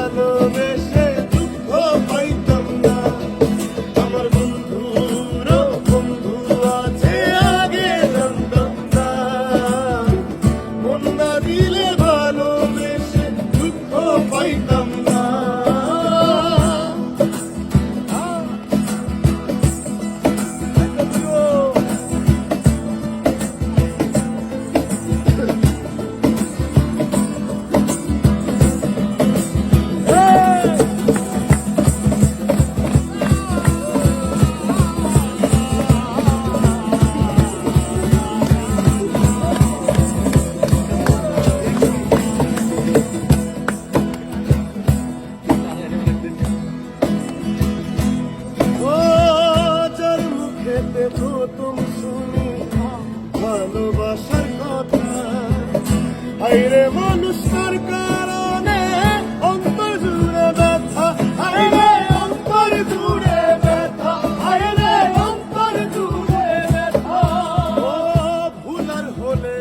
না দিলে মুখেতে প্রথম শুনি ভালোবাসার কথা। হাইরে মানুষ তার কারণে অন্তর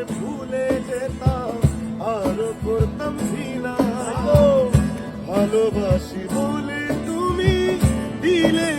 ভুলে যেতাম, আরও করতাম ঘৃণা। ভালোবাসি বলে তুমি দিলে